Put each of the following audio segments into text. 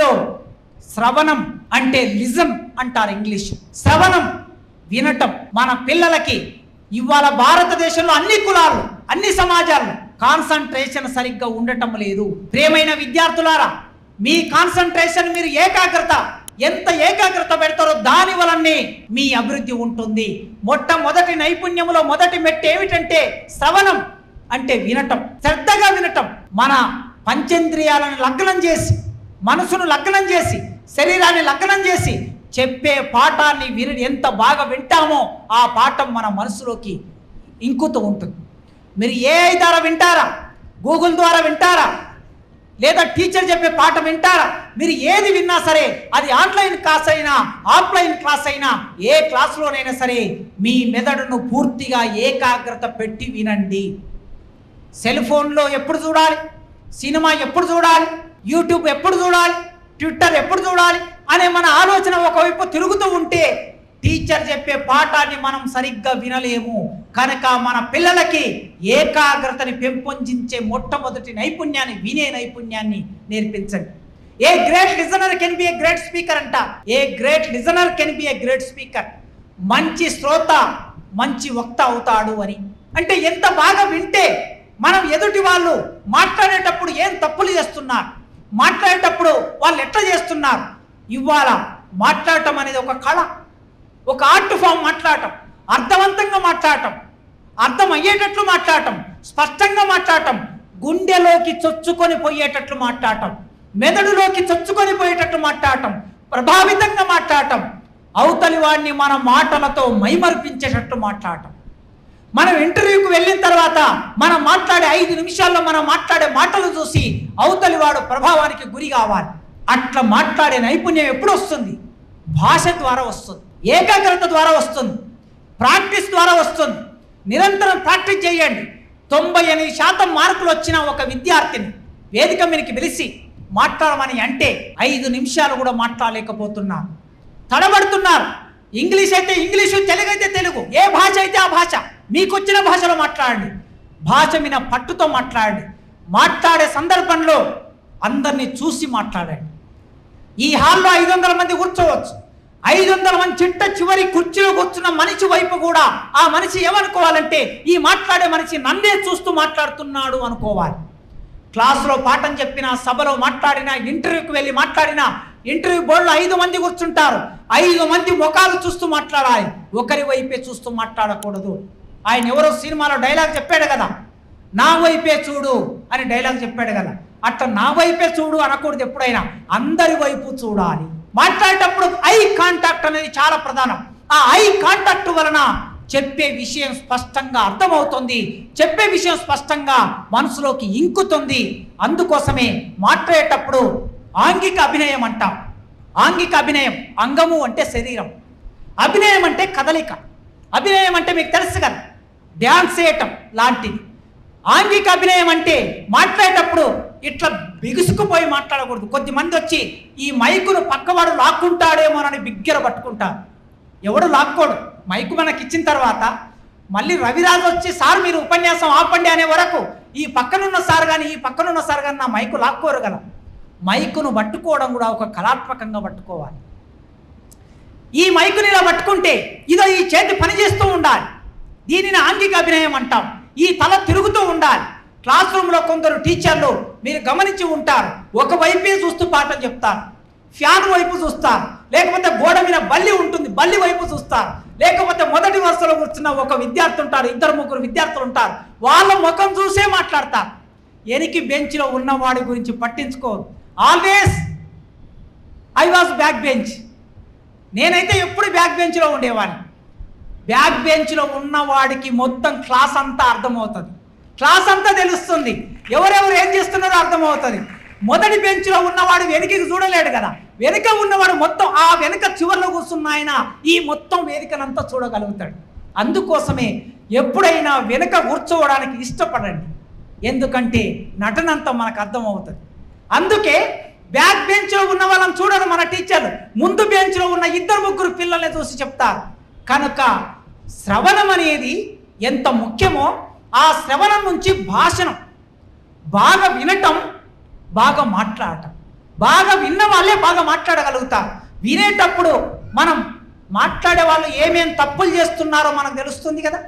మొట్టమొదటి శ్రవణం అంటే లిజన్ అంటారు ఇంగ్లీష్. శ్రవణం వినటం మన పిల్లలకి ఇవాళ భారతదేశంలో అన్ని కులాలు అన్ని సమాజాలు కాన్సన్ట్రేషన్ సరిగ్గా ఉండటం లేదు. ప్రేమైన విద్యార్థులారా మీ కాన్సన్ట్రేషన్ మీరు ఏకాగ్రత ఎంత ఏకాగ్రత పెడతారో దాని వలనే మీ అభివృద్ధి ఉంటుంది. మొట్టమొదటి నైపుణ్యములో మొదటి మెట్టు ఏమిటంటే శ్రవణం అంటే వినటం శ్రద్ధగా వినటం. మన పంచేంద్రియాలను లగ్నం చేసి మనసును లగ్నం చేసి శరీరాన్ని లగ్నం చేసి చెప్పే పాఠాన్ని విని ఎంత బాగా వింటామో ఆ పాఠం మన మనసులోకి ఇంకుతూ ఉంటుంది. మీరు ఏ ద్వారా వింటారా? గూగుల్ ద్వారా వింటారా? లేదా టీచర్ చెప్పే పాఠం వింటారా? మీరు ఏది విన్నా సరే అది ఆన్లైన్ క్లాస్ అయినా ఆఫ్లైన్ క్లాస్ అయినా ఏ క్లాస్లోనైనా సరే మీ మెదడును పూర్తిగా ఏకాగ్రత పెట్టి వినండి. సెల్ ఫోన్లో ఎప్పుడు చూడాలి? సినిమా ఎప్పుడు చూడాలి? యూట్యూబ్ ఎప్పుడు చూడాలి? ట్విట్టర్ ఎప్పుడు చూడాలి? అనే మన ఆలోచన ఒకవైపు తిరుగుతూ ఉంటే టీచర్ చెప్పే పాఠాన్ని మనం సరిగ్గా వినలేము. కనుక మన పిల్లలకి ఏకాగ్రతని పెంపొందించే మొట్టమొదటి నైపుణ్యాన్ని వినే నైపుణ్యాన్ని నేర్పించండి. A great listener can be a great speaker అంట. A great listener can be a great speaker మంచి శ్రోత మంచి వక్త అవుతాడు అని. అంటే ఎంత బాగా వింటే మనం ఎదుటి వాళ్ళు మాట్లాడేటప్పుడు ఏం తప్పులు చేస్తున్నారు? మాట్లాడేటప్పుడు వాళ్ళు ఎట్లా చేస్తున్నారు? ఇవాళ మాట్లాడటం అనేది ఒక కళ. ఒక ఆర్ట్ ఫామ్ మాట్లాడటం. అర్థవంతంగా మాట్లాడటం. అర్థం అయ్యేటట్లు మాట్లాడటం. స్పష్టంగా మాట్లాడటం. గుండెలోకి చొచ్చుకొని పోయేటట్లు మాట్లాడటం. మెదడులోకి చొచ్చుకొని పోయేటట్లు మాట్లాడటం. ప్రభావితంగా మాట్లాడటం. అవతలి వాడిని మన మాటలతో మైమర్పించేటట్లు మాట్లాడటం. మనం ఇంటర్వ్యూకి వెళ్ళిన తర్వాత మనం మాట్లాడే ఐదు నిమిషాల్లో మనం మాట్లాడే మాటలు చూసి అవతలి వాడు ప్రభావానికి గురి కావాలి. అట్లా మాట్లాడే నైపుణ్యం ఎప్పుడు వస్తుంది? భాష ద్వారా వస్తుంది. ఏకాగ్రత ద్వారా వస్తుంది. ప్రాక్టీస్ ద్వారా వస్తుంది. నిరంతరం ప్రాక్టీస్ చేయండి. తొంభై ఎనిమిది శాతం మార్కులు వచ్చిన ఒక విద్యార్థిని వేదిక మీదకి పిలిచి మాట్లాడమని అంటే ఐదు నిమిషాలు కూడా మాట్లాడలేకపోతున్నారు. తడబడుతున్నారు. ఇంగ్లీష్ అయితే ఇంగ్లీషు తెలుగు అయితే తెలుగు. ఏ భాష అయితే ఆ భాష? మీకు వచ్చిన భాషలో మాట్లాడండి. భాష మీద పట్టుతో మాట్లాడండి. మాట్లాడే సందర్భంలో అందరినీ చూసి మాట్లాడండి. ఈ హాల్లో ఐదు వందల మంది కూర్చోవచ్చు. ఐదు వందల మంది చిట్ట చివరి కుర్చీలో కూర్చున్న మనిషి వైపు కూడా ఆ మనిషి ఏమనుకోవాలంటే ఈ మాట్లాడే మనిషి నన్నే చూస్తూ మాట్లాడుతున్నాడు అనుకోవాలి. క్లాసులో పాఠం చెప్పిన సభలో మాట్లాడినా ఇంటర్వ్యూకి వెళ్ళి మాట్లాడినా ఇంటర్వ్యూ బోర్డులో ఐదు మంది కూర్చుంటారు. ఐదు మంది ముఖాలు చూస్తూ మాట్లాడాలి. ఒకరి వైపే చూస్తూ మాట్లాడకూడదు. ఆయన ఎవరో సినిమాలో డైలాగ్ చెప్పాడు కదా నా వైపే చూడు అని డైలాగ్ చెప్పాడు కదా అట్లా నా వైపే చూడు అనకూడదు ఎప్పుడైనా అందరి వైపు చూడాలి. మాట్లాడేటప్పుడు ఐ కాంటాక్ట్ అనేది చాలా ప్రధానం. ఆ ఐ కాంటాక్ట్ వలన చెప్పే విషయం స్పష్టంగా అర్థమవుతుంది. చెప్పే విషయం స్పష్టంగా మనసులోకి ఇంకుతుంది. అందుకోసమే మాట్లాడేటప్పుడు ఆంగిక అభినయం అంటాం. ఆంగిక అభినయం అంగము అంటే శరీరం. అభినయం అంటే కదలిక. అభినయం అంటే మీకు తెలుసు కదా డ్యాన్స్ చేయటం లాంటిది. ఆంగిక అభినయం అంటే మాట్లాడేటప్పుడు ఇట్లా బిగుసుకుపోయి మాట్లాడకూడదు. కొద్దిమంది వచ్చి ఈ మైకును పక్కవాడు లాక్కుంటాడేమోనని బిగ్గర పట్టుకుంటారు. ఎవడు లాక్కోడు? మైకు మనకి ఇచ్చిన తర్వాత మళ్ళీ రవిరాజు వచ్చి సార్ మీరు ఉపన్యాసం ఆపండి అనే వరకు ఈ పక్కనున్న సార్ కానీ ఈ పక్కనున్న సార్ కానీ నా మైకు లాక్కోరు కదా. మైకును పట్టుకోవడం కూడా ఒక కళాత్మకంగా పట్టుకోవాలి. ఈ మైకుని ఇలా పట్టుకుంటే ఇదో ఈ చేతి పనిచేస్తూ ఉండాలి. దీనిని ఆంగిక అభినయం అంటాం. ఈ తల తిరుగుతూ ఉండాలి. క్లాస్ రూమ్లో కొందరు టీచర్లు మీరు గమనించి ఉంటారు. ఒక వైపే చూస్తూ పాఠం చెప్తారు. ఫ్యాన్ వైపు చూస్తారు. లేకపోతే గోడ మీద బల్లి ఉంటుంది. బల్లి వైపు చూస్తారు. లేకపోతే మొదటి వరుసలో కూర్చున్న ఒక విద్యార్థి ఉంటారు. ఇద్దరు ముగ్గురు విద్యార్థులు ఉంటారు. వాళ్ళ ముఖం చూసే మాట్లాడతారు. ఎనికి బెంచ్లో ఉన్నవాడి గురించి పట్టించుకోరు. Always I was back bench. నేనైతే ఎప్పుడు బ్యాక్ బెంచ్లో ఉండేవాడిని. బ్యాక్ బెంచ్లో ఉన్నవాడికి మొత్తం క్లాస్ అంతా అర్థమవుతుంది. క్లాస్ అంతా తెలుస్తుంది. ఎవరెవరు ఏం చేస్తున్నారో అర్థమవుతుంది. మొదటి బెంచ్లో ఉన్నవాడు వెనుకకి చూడలేడు కదా. వెనుక ఉన్నవాడు మొత్తం ఆ వెనుక చివరిలో కూర్చున్న ఆయన ఈ మొత్తం వేదికనంతా చూడగలుగుతాడు. అందుకోసమే ఎప్పుడైనా వెనుక కూర్చోవడానికి ఇష్టపడండి. ఎందుకంటే నటనంతా మనకు అర్థమవుతుంది. అందుకే బ్యాక్ బెంచ్లో ఉన్న వాళ్ళని చూడరు మన టీచర్లు. ముందు బెంచ్లో ఉన్న ఇద్దరు ముగ్గురు పిల్లల్ని చూసి చెప్తారు. కనుక శ్రవణం అనేది ఎంత ముఖ్యమో ఆ శ్రవణం నుంచి భాషణం. బాగా వినటం బాగా మాట్లాడటం. బాగా విన్న వాళ్ళే బాగా మాట్లాడగలుగుతారు. వినేటప్పుడు మనం మాట్లాడే వాళ్ళు ఏమేం తప్పులు చేస్తున్నారో మనకు తెలుస్తుంది కదా.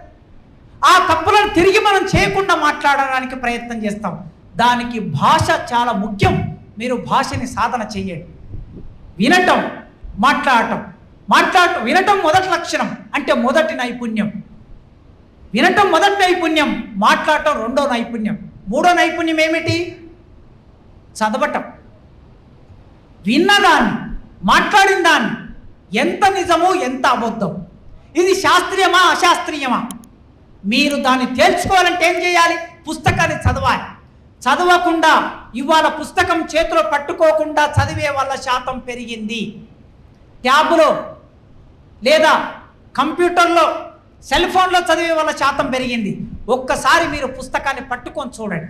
ఆ తప్పులను తిరిగి మనం చేయకుండా మాట్లాడడానికి ప్రయత్నం చేస్తాం. దానికి భాష చాలా ముఖ్యం. మీరు భాషని సాధన చేయండి. వినటం మాట్లాడటం. మాట్లాడటం వినటం మొదటి లక్షణం అంటే మొదటి నైపుణ్యం. వినటం మొదటి నైపుణ్యం మాట్లాడటం రెండో నైపుణ్యం. మూడో నైపుణ్యం ఏమిటి? చదవటం. విన్నదాన్ని మాట్లాడిన దాన్ని ఎంత నిజమో ఎంత అబద్ధం. ఇది శాస్త్రీయమా అశాస్త్రీయమా? మీరు దాన్ని తేల్చుకోవాలంటే ఏం చేయాలి? పుస్తకాన్ని చదవాలి. చదవకుండా ఇవాళ పుస్తకం చేతిలో పట్టుకోకుండా చదివే వాళ్ళ శాతం పెరిగింది. ట్యాబులో లేదా కంప్యూటర్లో సెల్ ఫోన్లో చదివే వల్ల శాతం పెరిగింది. ఒక్కసారి మీరు పుస్తకాన్ని పట్టుకొని చూడండి.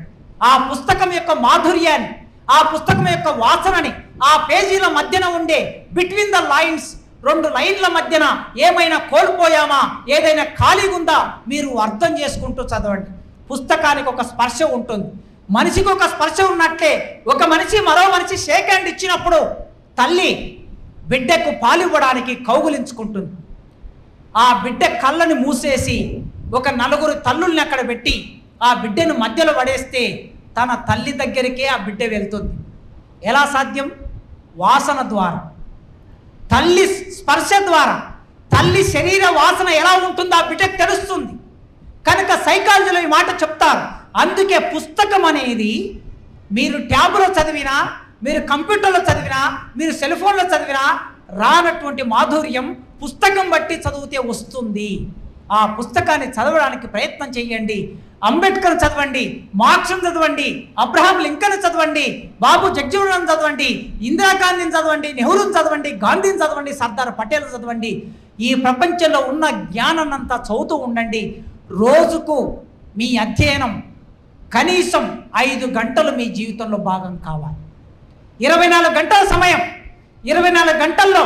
ఆ పుస్తకం యొక్క మాధుర్యాన్ని ఆ పుస్తకం యొక్క వాసనని ఆ పేజీల మధ్యన ఉండే బిట్వీన్ ద లైన్స్ రెండు లైన్ల మధ్యన ఏమైనా కోల్పోయామా ఏదైనా ఖాళీగా ఉందా మీరు అర్థం చేసుకుంటూ చదవండి. పుస్తకానికి ఒక స్పర్శ ఉంటుంది. మనిషికి ఒక స్పర్శ ఉన్నట్లే ఒక మనిషి మరో మనిషి షేక్ హ్యాండ్ ఇచ్చినప్పుడు తల్లి బిడ్డకు పాలివ్వడానికి కౌగులించుకుంటుంది. ఆ బిడ్డ కళ్ళని మూసేసి ఒక నలుగురు తల్లుల్ని అక్కడ పెట్టి ఆ బిడ్డను మధ్యలో పడేస్తే తన తల్లి దగ్గరికే ఆ బిడ్డ వెళ్తుంది. ఎలా సాధ్యం? వాసన ద్వారా. తల్లి స్పర్శ ద్వారా. తల్లి శరీర వాసన ఎలా ఉంటుందో ఆ బిడ్డకు తెలుస్తుంది. కనుక సైకాలజీలో ఈ మాట చెప్తారు. అందుకే పుస్తకం అనేది మీరు ట్యాబ్లో చదివినా మీరు కంప్యూటర్లో చదివినా మీరు సెల్ ఫోన్లో చదివినా రానటువంటి మాధుర్యం పుస్తకం బట్టి చదివితే వస్తుంది. ఆ పుస్తకాన్ని చదవడానికి ప్రయత్నం చేయండి. అంబేద్కర్ చదవండి మార్క్స్ని చదవండి అబ్రహాం లింకన్ చదవండి బాబు జగ్జీవన్ చదవండి ఇందిరాగాంధీని చదవండి నెహ్రూని చదవండి గాంధీని చదవండి సర్దార్ పటేల్ చదవండి. ఈ ప్రపంచంలో ఉన్న జ్ఞానాన్నంతా చదువుతూ ఉండండి. రోజుకు మీ అధ్యయనం కనీసం ఐదు గంటలు మీ జీవితంలో భాగం కావాలి. ఇరవై నాలుగు గంటల సమయం. ఇరవై నాలుగు గంటల్లో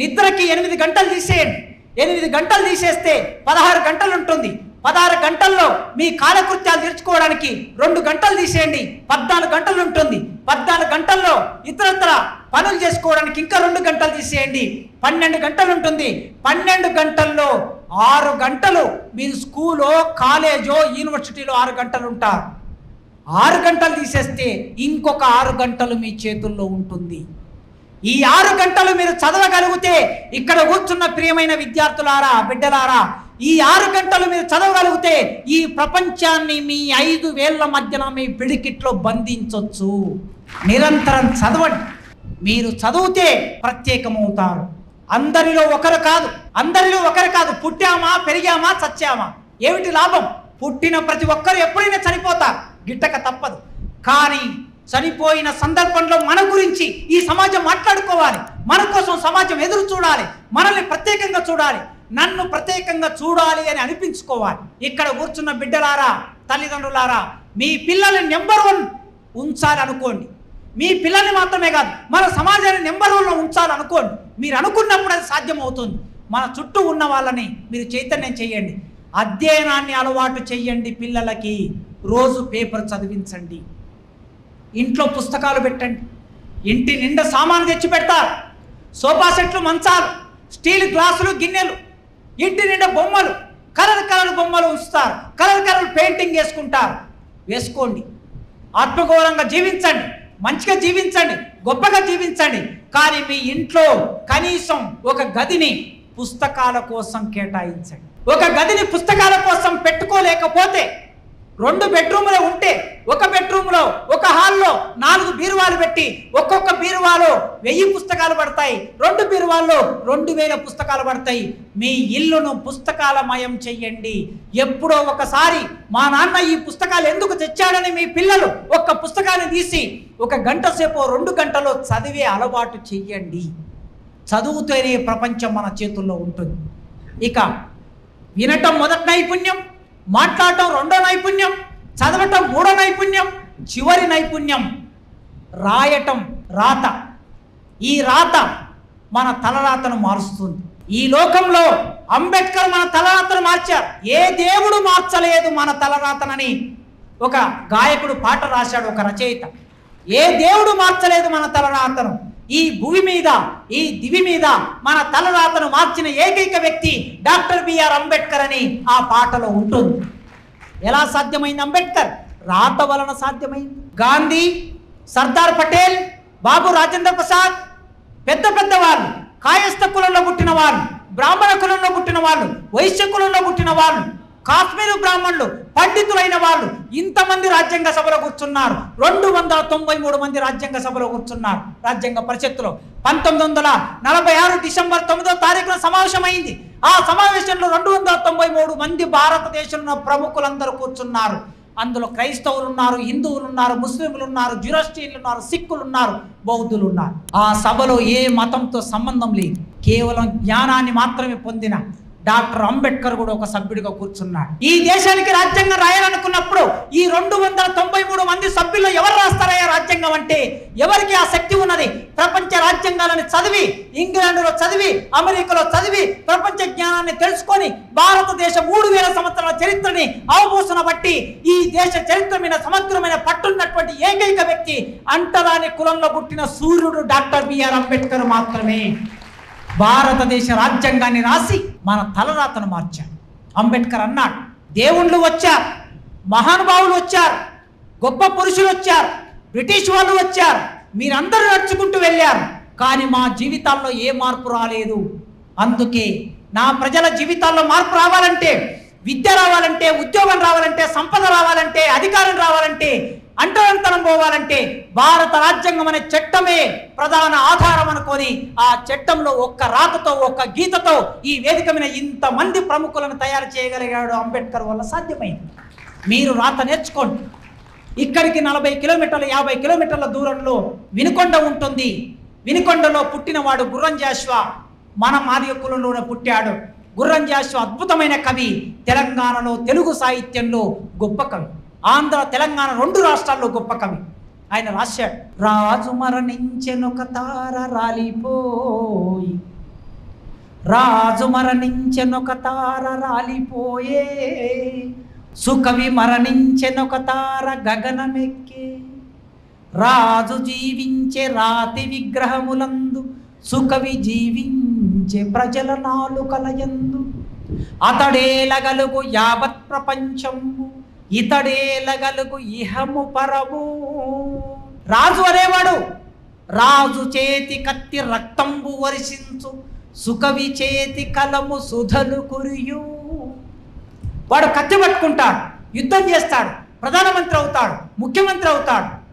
నిద్రకి ఎనిమిది గంటలు తీసేయండి. ఎనిమిది గంటలు తీసేస్తే పదహారు గంటలు ఉంటుంది. పదహారు గంటల్లో మీ కాలకృత్యాలు తీర్చుకోవడానికి రెండు గంటలు తీసేయండి. పద్నాలుగు గంటలు ఉంటుంది. పద్నాలుగు గంటల్లో ఇతరత్ర పనులు చేసుకోవడానికి ఇంకా రెండు గంటలు తీసేయండి. పన్నెండు గంటలు ఉంటుంది. పన్నెండు గంటల్లో ఆరు గంటలు మీరు స్కూలో కాలేజో యూనివర్సిటీలో ఆరు గంటలు ఉంటారు. ఆరు గంటలు తీసేస్తే ఇంకొక ఆరు గంటలు మీ చేతుల్లో ఉంటుంది. ఈ ఆరు గంటలు మీరు చదవగలిగితే ఇక్కడ కూర్చున్న ప్రియమైన విద్యార్థులారా బిడ్డలారా ఈ ఆరు గంటలు మీరు చదవగలిగితే ఈ ప్రపంచాన్ని మీ ఐదు వేళ్ళ మధ్యన మీ పిడికిట్లో బంధించవచ్చు నిరంతరం చదవండి. మీరు చదివితే ప్రత్యేకమవుతారు. అందరిలో ఒకరు కాదు అందరిలో ఒకరు కాదు పుట్టామా పెరిగామా చచ్చామా? ఏమిటి లాభం? పుట్టిన ప్రతి ఒక్కరు ఎప్పుడైనా చనిపోతారు. గిట్టక తప్పదు. కానీ చనిపోయిన సందర్భంలో మన గురించి ఈ సమాజం మాట్లాడుకోవాలి. మన కోసం సమాజం ఎదురు చూడాలి. మనల్ని ప్రత్యేకంగా చూడాలి. నన్ను ప్రత్యేకంగా చూడాలి అని అనిపించుకోవాలి. ఇక్కడ కూర్చున్న బిడ్డలారా తల్లిదండ్రులారా మీ పిల్లల్ని నెంబర్ వన్ ఉంచాలి అనుకోండి మీ పిల్లల్ని మాత్రమే కాదు మన సమాజాన్ని నెంబర్ వన్లో ఉంచాలనుకోండి. మీరు అనుకున్నప్పుడు అది సాధ్యమవుతుంది. మన చుట్టూ ఉన్న వాళ్ళని మీరు చైతన్యం చేయండి. అధ్యయనాన్ని అలవాటు చేయండి పిల్లలకి. రోజు పేపర్ చదివించండి. ఇంట్లో పుస్తకాలు పెట్టండి. ఇంటి నిండా సామాను తెచ్చి పెడతారు. సోఫా సెట్లు మంచాలు స్టీల్ గ్లాసులు గిన్నెలు ఇంటి నిండా బొమ్మలు కలర్ కలర్ బొమ్మలు ఉంచుతారు. కలర్ కలర్ పెయింటింగ్ వేసుకుంటారు. వేసుకోండి. ఆత్మగౌరవంగా జీవించండి. మంచిగా జీవించండి. గొప్పగా జీవించండి. కానీ మీ ఇంట్లో కనీసం ఒక గదిని పుస్తకాల కోసం కేటాయించండి. ఒక గదిని పుస్తకాల కోసం పెట్టుకోలేకపోతే రెండు బెడ్రూమ్లో ఉంటే ఒక బెడ్రూమ్లో ఒక హాల్లో నాలుగు బీరువాలు పెట్టి ఒక్కొక్క బీరువాలో వెయ్యి పుస్తకాలు పడతాయి. రెండు బీరువాల్లో రెండు వేల పుస్తకాలు పడతాయి. మీ ఇల్లును పుస్తకాలమయం చెయ్యండి. ఎప్పుడో ఒకసారి మా నాన్న ఈ పుస్తకాలు ఎందుకు తెచ్చాడని మీ పిల్లలు ఒక్క పుస్తకాన్ని తీసి ఒక గంట సేపు రెండు గంటలో చదివే అలవాటు చెయ్యండి. చదువుతోనే ప్రపంచం మన చేతుల్లో ఉంటుంది. ఇక వినటం మొదటి నైపుణ్యం మాట్లాడటం రెండో నైపుణ్యం చదవటం మూడో నైపుణ్యం చివరి నైపుణ్యం రాయటం రాత. ఈ రాత మన తలరాతను మారుస్తుంది. ఈ లోకంలో అంబేద్కర్ మన తలరాతను మార్చారు. ఏ దేవుడు మార్చలేదు మన తలరాతనని ఒక గాయకుడు పాట రాశాడు ఒక రచయిత. ఏ దేవుడు మార్చలేదు మన తలరాతను? ఈ భూమి మీద ఈ దివి మీద మన తలరాతను మార్చిన ఏకైక వ్యక్తి డాక్టర్ బిఆర్ అంబేద్కర్ అని ఆ పాటలో ఉంటుంది. ఎలా సాధ్యమైంది అంబేద్కర్? రాత వలన సాధ్యమైంది. గాంధీ సర్దార్ పటేల్ బాబు రాజేంద్ర ప్రసాద్ పెద్ద పెద్ద వాళ్ళు కాయస్థ కులంలో పుట్టిన వాళ్ళు బ్రాహ్మణ కులంలో పుట్టిన వాళ్ళు వైశ్య కులంలో పుట్టిన వాళ్ళు కాశ్మీరు బ్రాహ్మణులు పండితులైన వాళ్ళు ఇంతమంది రాజ్యాంగ సభలో కూర్చున్నారు. రెండు వందల తొంభై మూడు మంది రాజ్యాంగ సభలో కూర్చున్నారు. రాజ్యాంగ పరిషత్తులో పంతొమ్మిది వందల నలభై ఆరు డిసెంబర్ తొమ్మిదో తారీఖున సమావేశమైంది. ఆ సమావేశంలో రెండు వందల తొంభై మూడు మంది భారతదేశంలో ప్రముఖులందరూ కూర్చున్నారు. అందులో క్రైస్తవులు ఉన్నారు హిందువులు ఉన్నారు ముస్లింలు ఉన్నారు జురస్టీన్లు ఉన్నారు సిక్కులు ఉన్నారు బౌద్ధులు ఉన్నారు. ఆ సభలో ఏ మతంతో సంబంధం లేదు. కేవలం జ్ఞానాన్ని మాత్రమే పొందిన డాక్టర్ అంబేద్కర్ కూడా ఒక సభ్యుడిగా కూర్చున్నాడు. ఈ దేశానికి రాజ్యాంగం రాయాలనుకున్నప్పుడు ఈ రెండు వందల తొంభై మూడు మంది సభ్యుల్లో ఎవరు రాస్తారయ్యా రాజ్యాంగం అంటే? ఎవరికి ఆ శక్తి ఉన్నది? ప్రపంచ రాజ్యాంగాలను చదివి ఇంగ్లాండ్లో చదివి అమెరికాలో చదివి ప్రపంచ జ్ఞానాన్ని తెలుసుకొని భారతదేశ మూడు వేల సంవత్సరాల చరిత్రని అవబోసన బట్టి ఈ దేశ చరిత్ర మీద సమగ్రమైన పట్టున్నటువంటి ఏకైక వ్యక్తి అంటరాని కులంలో పుట్టిన సూర్యుడు డాక్టర్ బిఆర్ అంబేద్కర్ మాత్రమే. భారతదేశ రాజ్యాంగాన్ని రాసి మన తలరాతను మార్చాడు. అంబేద్కర్ అన్నాడు దేవుళ్ళు వచ్చారు మహానుభావులు వచ్చారు గొప్ప పురుషులు వచ్చారు బ్రిటిష్ వాళ్ళు వచ్చారు మీరందరూ నడుచుకుంటూ వెళ్ళారు కానీ మా జీవితాల్లో ఏ మార్పు రాలేదు. అందుకే నా ప్రజల జీవితాల్లో మార్పు రావాలంటే విద్య రావాలంటే ఉద్యోగం రావాలంటే సంపద రావాలంటే అధికారం రావాలంటే అంటరంతరం పోవాలంటే భారత రాజ్యాంగం అనే చట్టమే ప్రధాన ఆధారం అనుకొని ఆ చట్టంలో ఒక్క రాతతో ఒక్క గీతతో ఈ వేదిక మీద ఇంతమంది ప్రముఖులను తయారు చేయగలిగాడు అంబేద్కర్ వల్ల సాధ్యమైంది. మీరు రాత నేర్చుకోండి. ఇక్కడికి నలభై కిలోమీటర్ల యాభై కిలోమీటర్ల దూరంలో వినుకొండ ఉంటుంది. వినుకొండలో పుట్టినవాడు గుర్రం మన మాదిగ కులంలోనే పుట్టాడు గుర్రంజాశ్వ అద్భుతమైన కవి. తెలంగాణలో తెలుగు సాహిత్యంలో గొప్ప కవి. ఆంధ్ర తెలంగాణ రెండు రాష్ట్రాల్లో గొప్ప కవి. ఆయన రాశాడు రాజు మరణించెనొక తార రాలిపోయి రాజు మరణించెనొక తార రాలిపోయే సుకవి మరణించెనొక తార గగనమెక్కే రాజు జీవించే రాతి విగ్రహములందు సుకవి జీవించే ప్రజల నాలుకలయందు అతడేలగలుగు యావత్ ప్రపంచము ఇతడేలగలుగు ఇహము పరము రాజు అనేవాడు రాజు చేతి కత్తి రక్తంబు వర్షించు సుకవి చేతి కలము సుధలు కురియు. వాడు కత్తి పట్టుకుంటాడు యుద్ధం చేస్తాడు ప్రధానమంత్రి అవుతాడు ముఖ్యమంత్రి అవుతాడు.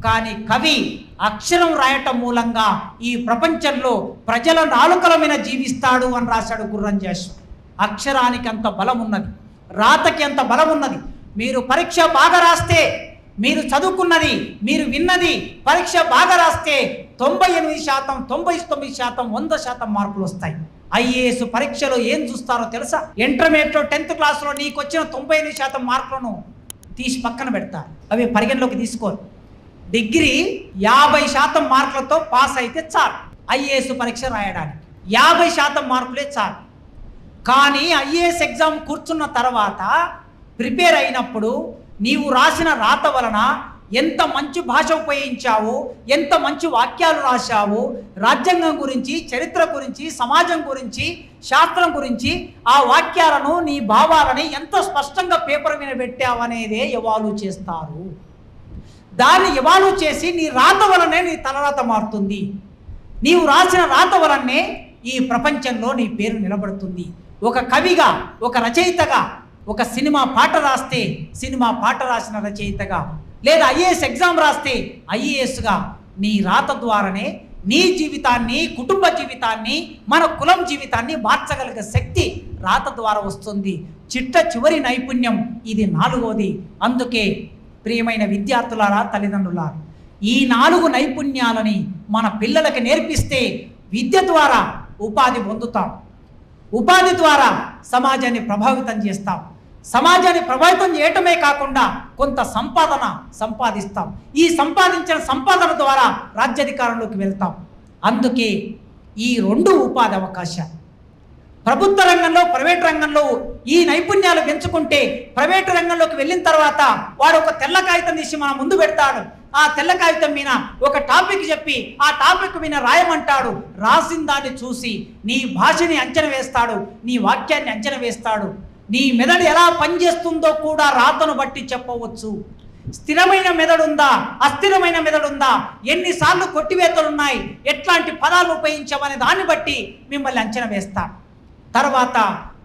కానీ కవి అక్షరం రాయటం మూలంగా ఈ ప్రపంచంలో ప్రజల నాలుకల మీద జీవిస్తాడు అని రాశాడు గుర్రం అక్షరానికి అంత బలం ఉన్నది రాతకి అంత బలం ఉన్నది మీరు పరీక్ష బాగా రాస్తే మీరు చదువుకున్నది మీరు విన్నది పరీక్ష బాగా రాస్తే తొంభై ఎనిమిది శాతం తొంభై తొమ్మిది శాతం వంద శాతం మార్కులు వస్తాయి. ఐఏఎస్ పరీక్షలో ఏం చూస్తారో తెలుసా? ఇంటర్మీడియట్లో టెన్త్ క్లాస్లో నీకు వచ్చిన తొంభై ఎనిమిది శాతం మార్కులను తీసి పక్కన పెడతారు అవి పరిగణలోకి తీసుకోరు. డిగ్రీ యాభై శాతం మార్కులతో పాస్ అయితే చాలు. ఐఏఎస్ పరీక్ష రాయడానికి యాభై శాతం మార్కులే చాలు. కానీ ఐఏఎస్ ఎగ్జామ్ కూర్చున్న తర్వాత ప్రిపేర్ అయినప్పుడు నీవు రాసిన రాత వలన ఎంత మంచి భాష ఉపయోగించావు ఎంత మంచి వాక్యాలు రాశావు రాజ్యాంగం గురించి చరిత్ర గురించి సమాజం గురించి శాస్త్రం గురించి ఆ వాక్యాలను నీ భావాలని ఎంత స్పష్టంగా పేపర్ మీద పెట్టావనేదే ఎవాలు చేస్తారు. దాన్ని ఎవాలు చేసి నీ రాత వలనే నీ తలరాత మారుతుంది. నీవు రాసిన రాత వలనే ఈ ప్రపంచంలో నీ పేరు నిలబడుతుంది. ఒక కవిగా ఒక రచయితగా ఒక సినిమా పాట రాస్తే సినిమా పాట రాసిన రచయితగా లేదా ఐఏఎస్ ఎగ్జామ్ రాస్తే ఐఏఎస్గా నీ రాత ద్వారానే నీ జీవితాన్ని కుటుంబ జీవితాన్ని మన కులం జీవితాన్ని మార్చగలిగే శక్తి రాత ద్వారా వస్తుంది. చిట్ట చివరి నైపుణ్యం ఇది నాలుగోది. అందుకే ప్రియమైన విద్యార్థులారా తల్లిదండ్రులారా ఈ నాలుగు నైపుణ్యాలని మన పిల్లలకి నేర్పిస్తే విద్య ద్వారా ఉపాధి పొందుతాం. ఉపాధి ద్వారా సమాజాన్ని ప్రభావితం చేస్తాం. సమాజాన్ని ప్రభావితం చేయటమే కాకుండా కొంత సంపాదన సంపాదిస్తాం. ఈ సంపాదించిన సంపాదన ద్వారా రాజ్యాధికారంలోకి వెళ్తాం. అందుకే ఈ రెండు ఉపాధి అవకాశాలు. ప్రభుత్వ రంగంలో ప్రైవేట్ రంగంలో ఈ నైపుణ్యాలు పెంచుకుంటే ప్రైవేట్ రంగంలోకి వెళ్ళిన తర్వాత వాడు ఒక తెల్ల కాగితం తీసి మన ముందు పెడతాడు. ఆ తెల్ల కాగితం మీద ఒక టాపిక్ చెప్పి ఆ టాపిక్ మీద రాయమంటాడు. రాసిన దాన్ని చూసి నీ భాషని అంచనా వేస్తాడు. నీ వాక్యాన్ని అంచనా వేస్తాడు. నీ మెదడు ఎలా పనిచేస్తుందో కూడా రాతను బట్టి చెప్పవచ్చు. స్థిరమైన మెదడుందా? అస్థిరమైన మెదడుందా? ఎన్నిసార్లు కొట్టివేతలున్నాయి? ఎట్లాంటి పదాలు ఉపయోగించామనే దాన్ని బట్టి మిమ్మల్ని అంచనా వేస్తాడు తర్వాత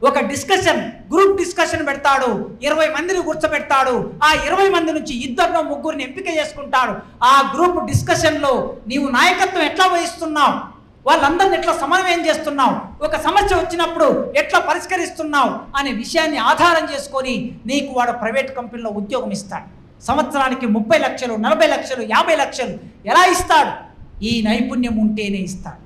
ఒక డిస్కషన్ గ్రూప్ డిస్కషన్ పెడతాడు. ఇరవై మందిని కూర్చోబెడతాడు. ఆ ఇరవై మంది నుంచి ఇద్దరినో ముగ్గురిని ఎంపిక చేసుకుంటాడు. ఆ గ్రూప్ డిస్కషన్లో నీవు నాయకత్వం ఎట్లా వహిస్తున్నావు? వాళ్ళందరిని ఎట్లా సమన్వయం చేస్తున్నావు? ఒక సమస్య వచ్చినప్పుడు ఎట్లా పరిష్కరిస్తున్నావు? అనే విషయాన్ని ఆధారం చేసుకొని నీకు వాడు ప్రైవేట్ కంపెనీలో ఉద్యోగం ఇస్తాడు. సంవత్సరానికి ముప్పై లక్షలు నలభై లక్షలు యాభై లక్షలు ఎలా ఇస్తాడు? ఈ నైపుణ్యం ఉంటేనే ఇస్తాడు.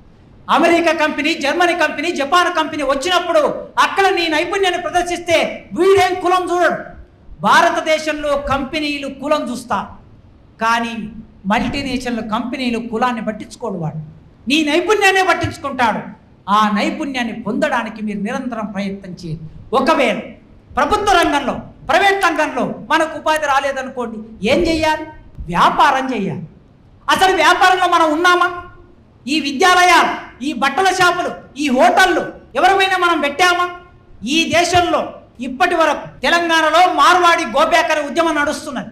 America company Germany company Japan company వచ్చినప్పుడు అక్కడ నీ నైపుణ్యాన్ని ప్రదర్శిస్తే వీడేం కులం చూడడు. భారతదేశంలో కంపెనీలు కులం చూస్తా. కానీ మల్టీనేషనల్ కంపెనీలు కులాన్ని పట్టించుకోడు వాడు. నీ నైపుణ్యాన్ని పట్టించుకుంటాడు. ఆ నైపుణ్యాన్ని పొందడానికి మీరు నిరంతరం ప్రయత్నం చేయండి. ఒకవేళ ప్రభుత్వ రంగంలో ప్రైవేట్ రంగంలో మనకు ఉపాధి రాలేదనుకోండి ఏం చెయ్యాలి? వ్యాపారం చేయాలి అసలు వ్యాపారంలో మనం ఉన్నామా? ఈ విద్యాలయాలు ఈ బట్టల షాపులు ఈ హోటళ్ళు ఎవరిమైనా మనం పెట్టామా? ఈ దేశంలో ఇప్పటి వరకు తెలంగాణలో మార్వాడి గోబ్యాకర్ ఉద్యమం నడుస్తున్నది.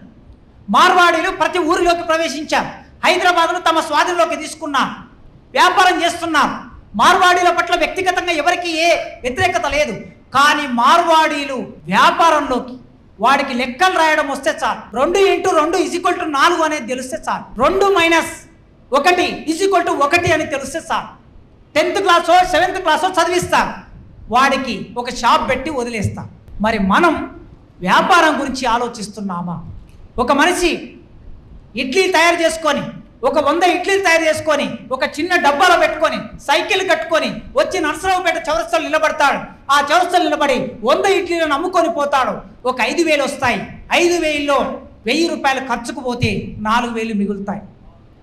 మార్వాడీలు ప్రతి ఊరిలోకి ప్రవేశించారు. హైదరాబాద్ను తమ స్వాధీనంలోకి తీసుకున్నారు. వ్యాపారం చేస్తున్నారు మార్వాడీల పట్ల వ్యక్తిగతంగా ఎవరికి ఏ వ్యతిరేకత లేదు. కానీ మార్వాడీలు వ్యాపారంలోకి వాడికి లెక్కలు రాయడం వస్తే చాలు. రెండు ఇంటూ రెండు ఇజిక్వల్ టు నాలుగు అనేది తెలిస్తే చాలు. రెండు మైనస్ ఒకటి ఇజిక్వల్ టు ఒకటి అని తెలిస్తే చాలు. టెన్త్ క్లాసో సెవెంత్ క్లాసో చదివిస్తాను వాడికి ఒక షాప్ పెట్టి వదిలేస్తాం. మరి మనం వ్యాపారం గురించి ఆలోచిస్తున్నామా? ఒక మనిషి ఇడ్లీ తయారు చేసుకొని ఒక వంద ఇడ్లీలు తయారు చేసుకొని ఒక చిన్న డబ్బాలో పెట్టుకొని సైకిల్ కట్టుకొని వచ్చి నర్సరావుపేట చౌరస్తలు నిలబడతాడు. ఆ చౌరస్తలు నిలబడి వంద ఇడ్లీలను అమ్ముకొని పోతాడు. ఒక ఐదు వేలు వస్తాయి. ఐదు వేలలో వెయ్యి రూపాయలు ఖర్చుకు పోతే నాలుగు వేలు మిగులుతాయి.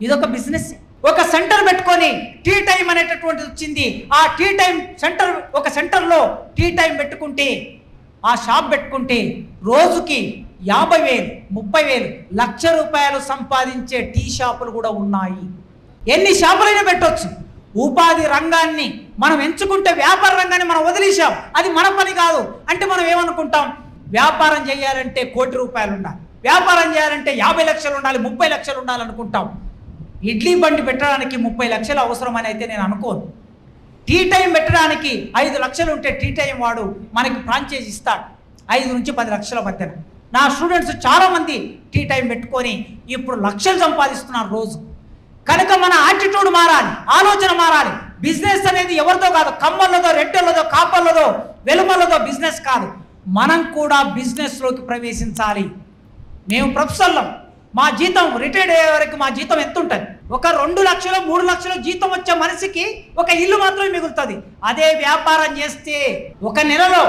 ఇదొక బిజినెస్. ఒక సెంటర్ పెట్టుకొని టీ టైం అనేటటువంటిది వచ్చింది. ఆ టీ టైం సెంటర్ ఒక సెంటర్లో టీ టైం పెట్టుకుంటే ఆ షాప్ పెట్టుకుంటే రోజుకి యాభై వేలు ముప్పై వేలు లక్ష రూపాయలు సంపాదించే టీ షాపులు కూడా ఉన్నాయి. ఎన్ని షాపులైనా పెట్టవచ్చు ఉపాధి రంగాన్ని మనం ఎంచుకుంటే వ్యాపార రంగాన్ని మనం వదిలేసాం అది మన పని కాదు. అంటే మనం ఏమనుకుంటాం? వ్యాపారం చేయాలంటే కోటి రూపాయలు ఉండాలి. వ్యాపారం చేయాలంటే యాభై లక్షలు ఉండాలి ముప్పై లక్షలు ఉండాలి అనుకుంటాం. ఇడ్లీ బండి పెట్టడానికి ముప్పై లక్షలు అవసరమని అయితే నేను అనుకోను. టీ టైం పెట్టడానికి ఐదు లక్షలు ఉంటే టీ టైం వాడు మనకి ఫ్రాంచైజ్ ఇస్తాడు. ఐదు నుంచి పది లక్షల మధ్యన. నా స్టూడెంట్స్ చాలామంది టీ టైం పెట్టుకొని ఇప్పుడు లక్షలు సంపాదిస్తున్నారు రోజు. కనుక మన యాటిట్యూడ్ మారాలి ఆలోచన మారాలి. బిజినెస్ అనేది ఎవరితో కాదు కమ్మలదో రెడ్డలదో కాపర్లదో వెలుమలదో బిజినెస్ కాదు. మనం కూడా బిజినెస్లోకి ప్రవేశించాలి. మేము ప్రొఫెసర్లం. మా జీతం రిటైర్డ్ అయ్యే వరకు మా జీతం ఎంత ఉంటుంది ఒక రెండు లక్షలు మూడు లక్షలు జీతం వచ్చే మనిషికి ఒక ఇల్లు మాత్రమే మిగులుతుంది. అదే వ్యాపారం చేస్తే ఒక నెలలో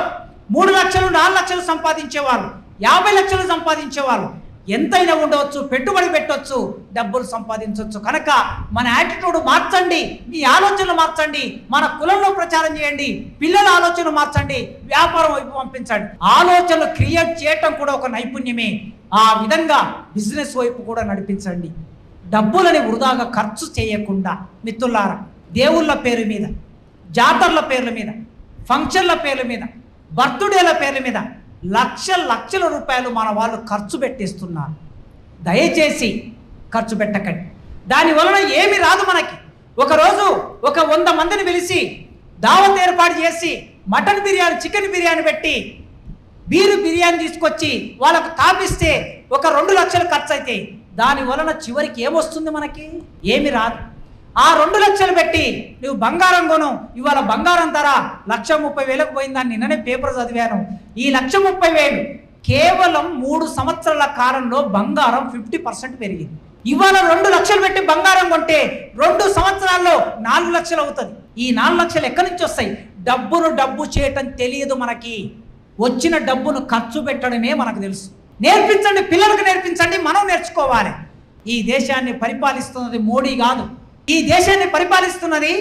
మూడు లక్షలు నాలుగు లక్షలు సంపాదించేవాళ్ళు. యాభై లక్షలు సంపాదించేవాళ్ళు. ఎంతైనా ఉండవచ్చు పెట్టుబడి పెట్టవచ్చు డబ్బులు సంపాదించవచ్చు కనుక మన యాటిట్యూడ్ మార్చండి మీ ఆలోచనలు మార్చండి మన కులంలో ప్రచారం చేయండి పిల్లల ఆలోచనలు మార్చండి వ్యాపారం వైపు పంపించండి. ఆలోచనలు క్రియేట్ చేయటం కూడా ఒక నైపుణ్యమే. ఆ విధంగా బిజినెస్ వైపు కూడా నడిపించండి. డబ్బులని వృధాగా ఖర్చు చేయకుండా మిత్రులారా దేవుళ్ళ పేరు మీద జాతరల పేర్ల మీద ఫంక్షన్ల పేర్ల మీద బర్త్డేల పేర్ల మీద లక్ష లక్షల రూపాయలు మన వాళ్ళు ఖర్చు పెట్టేస్తున్నారు. దయచేసి ఖర్చు పెట్టకండి. దాని వలన ఏమి రాదు మనకి. ఒకరోజు ఒక వంద మందిని పిలిచి దావత్ ఏర్పాటు చేసి మటన్ బిర్యానీ చికెన్ బిర్యానీ పెట్టి బీరు బిర్యానీ తీసుకొచ్చి వాళ్ళకు తాపిస్తే ఒక రెండు లక్షలు ఖర్చు అయితే దాని వలన చివరికి ఏమొస్తుంది మనకి? ఏమి రాదు. ఆ రెండు లక్షలు పెట్టి నువ్వు బంగారం కొను. ఇవాళ బంగారం ధర లక్ష ముప్పై వేలకు పోయిందని నిన్ననే పేపర్ చదివాను. ఈ లక్ష ముప్పై వేలు కేవలం మూడు సంవత్సరాల కాలంలో బంగారం ఫిఫ్టీ పర్సెంట్ పెరిగింది. ఇవాళ రెండు లక్షలు పెట్టి బంగారం కొంటే రెండు సంవత్సరాల్లో నాలుగు లక్షలు అవుతుంది. ఈ నాలుగు లక్షలు ఎక్కడి నుంచి వస్తాయి? డబ్బును డబ్బు చేయటం తెలియదు మనకి. వచ్చిన డబ్బును ఖర్చు పెట్టడమే మనకు తెలుసు. నేర్పించండి పిల్లలకు నేర్పించండి మనం నేర్చుకోవాలి. ఈ దేశాన్ని పరిపాలిస్తున్నది మోడీ కాదు. ఈ దేశాన్ని పరిపాలిస్తున్నది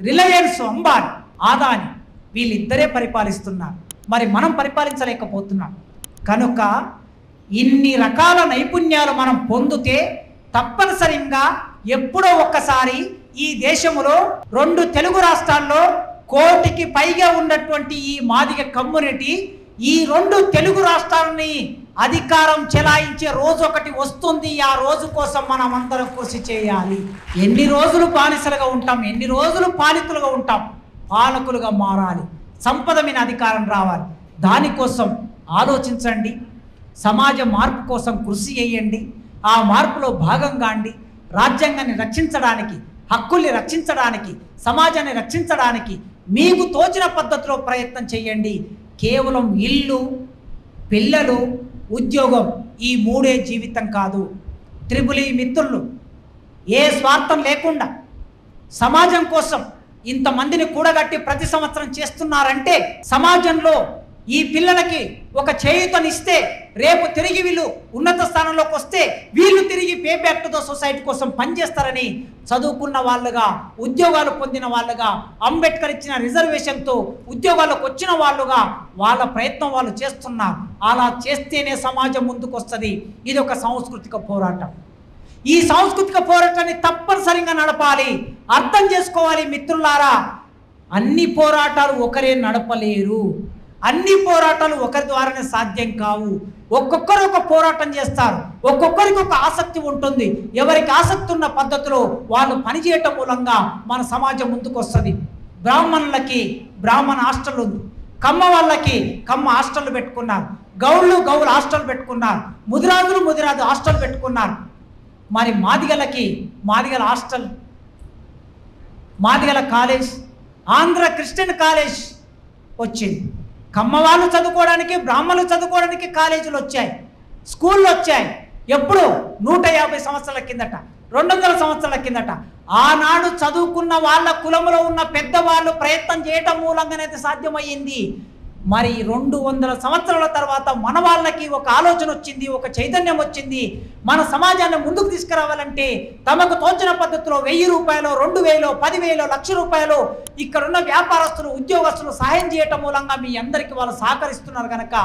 రిలయన్స్ అంబానీ ఆదాని. వీళ్ళిద్దరే పరిపాలిస్తున్నారు. మరి మనం పరిపాలించలేకపోతున్నాం. కనుక ఇన్ని రకాల నైపుణ్యాలు మనం పొందితే తప్పనిసరిగా ఎప్పుడో ఒక్కసారి ఈ దేశంలో రెండు తెలుగు రాష్ట్రాల్లో కోటికి పైగా ఉన్నటువంటి ఈ మాదిగ కమ్యూనిటీ ఈ రెండు తెలుగు రాష్ట్రాలని అధికారం చెలాయించే రోజు ఒకటి వస్తుంది. ఆ రోజు కోసం మనం అందరం కృషి చేయాలి. ఎన్ని రోజులు బానిసలుగా ఉంటాం ఎన్ని రోజులు పాలితులుగా ఉంటాం పాలకులుగా మారాలి. సంపద మీద అధికారం రావాలి. దానికోసం ఆలోచించండి. సమాజ మార్పు కోసం కృషి చేయండి. ఆ మార్పులో భాగంగా అండి రాజ్యాంగాన్ని రక్షించడానికి హక్కుల్ని రక్షించడానికి సమాజాన్ని రక్షించడానికి మీకు తోచిన పద్ధతిలో ప్రయత్నం చేయండి. కేవలం ఇల్లు పిల్లలు ఉద్యోగం ఈ మూడే జీవితం కాదు. త్రిపులి మిత్రులు. ఏ స్వార్థం లేకుండా సమాజం కోసం ఇంతమందిని కూడగట్టి ప్రతి సంవత్సరం చేస్తున్నారంటే సమాజంలో ఈ పిల్లలకి ఒక చేయుతనిస్తే రేపు తిరిగి వీళ్ళు ఉన్నత స్థానంలోకి వస్తే వీళ్ళు తిరిగి పే సొసైటీ కోసం పనిచేస్తారని చదువుకున్న వాళ్ళుగా ఉద్యోగాలు పొందిన వాళ్ళుగా అంబేద్కర్ ఇచ్చిన రిజర్వేషన్తో ఉద్యోగాలకు వచ్చిన వాళ్ళుగా వాళ్ళ ప్రయత్నం వాళ్ళు చేస్తున్నారు. అలా చేస్తేనే సమాజం ముందుకు వస్తుంది ఇది ఒక సాంస్కృతిక పోరాటం. ఈ సాంస్కృతిక పోరాటాన్ని తప్పనిసరిగా నడపాలి. అర్థం చేసుకోవాలి మిత్రులారా. అన్ని పోరాటాలు ఒకరే నడపలేరు. అన్ని పోరాటాలు ఒకరి ద్వారానే సాధ్యం కావు. ఒక్కొక్కరు ఒక పోరాటం చేస్తారు. ఒక్కొక్కరికి ఒక ఆసక్తి ఉంటుంది. ఎవరికి ఆసక్తి ఉన్న పద్ధతిలో వాళ్ళు పనిచేయటం మూలంగా మన సమాజం ముందుకు వస్తుంది బ్రాహ్మణులకి బ్రాహ్మణ హాస్టల్ ఉంది. కమ్మ వాళ్ళకి కమ్మ హాస్టల్ పెట్టుకున్నారు. గౌళ్ళు గౌలు హాస్టల్ పెట్టుకున్నారు. ముదిరాజులు ముదిరాజు హాస్టల్ పెట్టుకున్నారు. మరి మాదిగలకి మాదిగల హాస్టల్ మాదిగల కాలేజ్ ఆంధ్ర క్రిస్టియన్ కాలేజ్ వచ్చింది. కమ్మ వాళ్ళు చదువుకోవడానికి బ్రాహ్మణులు చదువుకోవడానికి కాలేజీలు వచ్చాయి. స్కూళ్ళు వచ్చాయి. ఎప్పుడు? నూట యాభై సంవత్సరాల కిందట. రెండు వందల సంవత్సరాల కిందట. ఆనాడు చదువుకున్న వాళ్ళ కులంలో ఉన్న పెద్దవాళ్ళు ప్రయత్నం చేయటం మూలంగానైతే సాధ్యమయ్యింది. మరి రెండు వందల సంవత్సరాల తర్వాత మన వాళ్ళకి ఒక ఆలోచన వచ్చింది ఒక చైతన్యం వచ్చింది. మన సమాజాన్ని ముందుకు తీసుకురావాలంటే తమకు తోచిన పద్ధతిలో వెయ్యి రూపాయలు రెండు వేలు పదివేలు లక్ష రూపాయలు ఇక్కడున్న వ్యాపారస్తులు ఉద్యోగస్తులు సహాయం చేయటం మూలంగా మీ అందరికీ వాళ్ళు సహకరిస్తున్నారు కనుక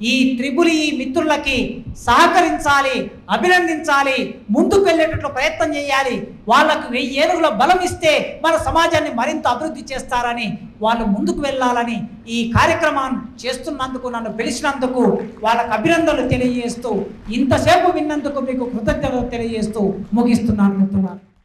ఈ త్రిబులి ఈ మిత్రులకి సహకరించాలి అభినందించాలి ముందుకు వెళ్ళేటట్లు ప్రయత్నం చేయాలి. వాళ్ళకు వెయ్యి ఏనుగుల బలం ఇస్తే మన సమాజాన్ని మరింత అభివృద్ధి చేస్తారని వాళ్ళు ముందుకు వెళ్ళాలని ఈ కార్యక్రమాన్ని చేస్తున్నందుకు నన్ను పిలిచినందుకు వాళ్ళకు అభినందనలు తెలియజేస్తూ ఇంతసేపు విన్నందుకు మీకు కృతజ్ఞతలు తెలియజేస్తూ ముగిస్తున్నాను మిత్రులారు.